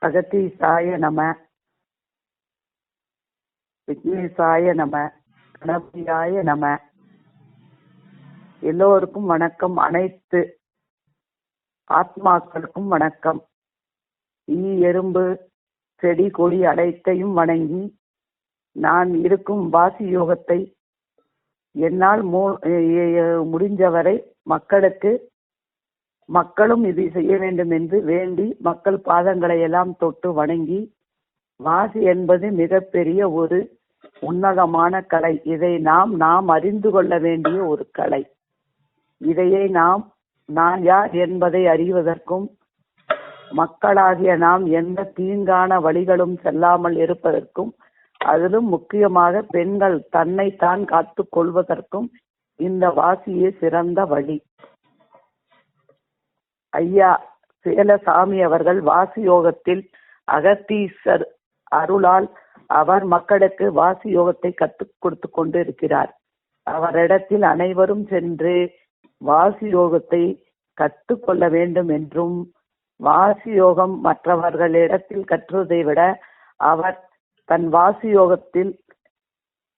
அகத்தீசாய நம. விக்னேசாய நம. கணபதியாய நம. எல்லோருக்கும் வணக்கம். அனைத்து ஆத்மாக்களுக்கும் வணக்கம். ஈ எறும்பு செடி கொடி அனைத்தையும் வணங்கி நான் இருக்கும் வாசி யோகத்தை என்னால் முடிஞ்சவரை மக்களுக்கு மக்களும் இதை செய்ய வேண்டும் என்று வேண்டி மக்கள் பாதங்களை எல்லாம் தொட்டு வணங்கி வாசி என்பது மிகப்பெரிய ஒரு உன்னதமான கலை. இதை நாம் நாம் அறிந்து கொள்ள வேண்டிய ஒரு கலை. இதையே நாம் நான் யார் என்பதை அறிவதற்கும் மக்களாகிய நாம் எந்த தீங்கான வழிகளும் செல்லாமல் இருப்பதற்கும் அதிலும் முக்கியமாக பெண்கள் தன்னைத்தான் காத்துக் கொள்வதற்கும் இந்த வாசியே சிறந்த வழி. ஐயா சேலசாமி அவர்கள் வாசி யோகத்தில் அகத்தீசர் அருளால் அவர் மக்களுக்கு வாசி யோகத்தை கற்றுக் கொடுத்து கொண்டு இருக்கிறார் அவரிடத்தில் அனைவரும் சென்று வாசி யோகத்தை கற்றுக்கொள்ள வேண்டும் என்றும் வாசி யோகம் மற்றவர்களிடத்தில் கற்றுவதை விட அவர் தன் வாசியோகத்தில்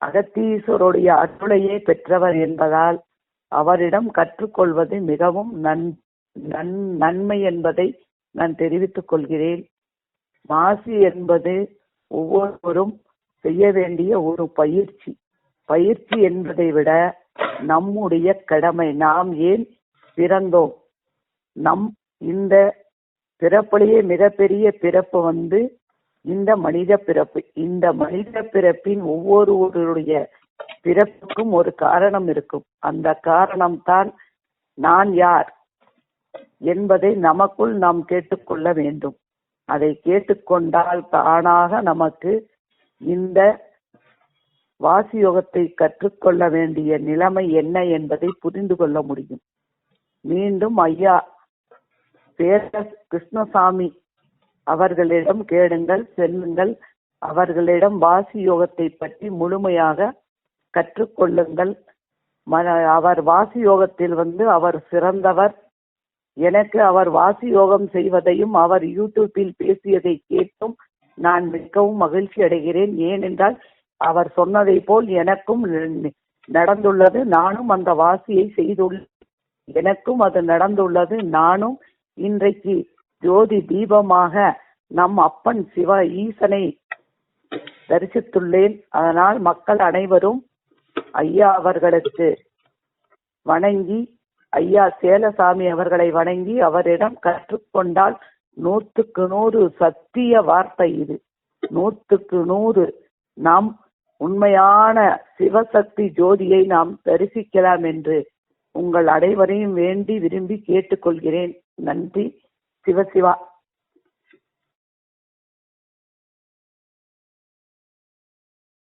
அகத்தீஸ்வருடைய அருளையே பெற்றவர் என்பதால் அவரிடம் கற்றுக்கொள்வது மிகவும் நன் நன் நன்மை என்பதை நான் தெரிவித்துக் கொள்கிறேன். வாசி என்பது ஒவ்வொருவரும் செய்ய வேண்டிய ஒரு பயிற்சி. பயிற்சி என்பதை விட நம்முடைய கடமை. நாம் ஏன் பிறந்தோம்? நம் இந்த பிறப்பிலேயே மிகப்பெரிய பிறப்பு வந்து இந்த மனித பிறப்பு இந்த மனித பிறப்பின் ஒவ்வொருவருடைய பிறப்புக்கும் ஒரு காரணம் இருக்கும். அந்த காரணம் தான் நான் யார் என்பதை நமக்குள் நாம் கேட்டுக்கொள்ள வேண்டும். அதை கேட்டுக்கொண்டால் தானாக நமக்கு இந்த வாசி யோகத்தை கற்றுக்கொள்ள வேண்டிய நிலைமை என்ன என்பதை புரிந்து கொள்ள முடியும். மீண்டும் ஐயா பேர கிருஷ்ணசாமி அவர்களிடம் கேளுங்கள் செல்லுங்கள். அவர்களிடம் வாசி யோகத்தை பற்றி முழுமையாக கற்றுக்கொள்ளுங்கள். மன- அவர் வாசி யோகத்தில் வந்து அவர் சிறந்தவர். எனக்கு அவர் வாசி யோகம் செய்வதையும் அவர் யூடியூப்பில் பேசியதை கேட்டும் நான் மிகவும் மகிழ்ச்சி அடைகிறேன். ஏனென்றால் அவர் சொன்னதை போல் எனக்கும் நடந்துள்ளது. நானும் அந்த வாசியை செய்துள்ளேன். எனக்கும் அது நடந்துள்ளது. நானும் இன்றைக்கு ஜோதி தீபமாக நம் அப்பன் சிவ ஈசனை தரிசித்துள்ளேன். அதனால் மக்கள் அனைவரும் ஐயா அவர்களுக்கு வணங்கி ஐயா சேலசாமி அவர்களை வணங்கி அவரிடம் கற்றுக்கொண்டால் நூற்றுக்கு நூறு சத்திய வார்த்தை இது. நூற்றுக்கு நூறு நாம் உண்மையான சிவசக்தி ஜோதியை நாம் தரிசிக்கலாம் என்று உங்கள் அனைவரையும் வேண்டி விரும்பி கேட்டுக்கொள்கிறேன். நன்றி. சிவசிவா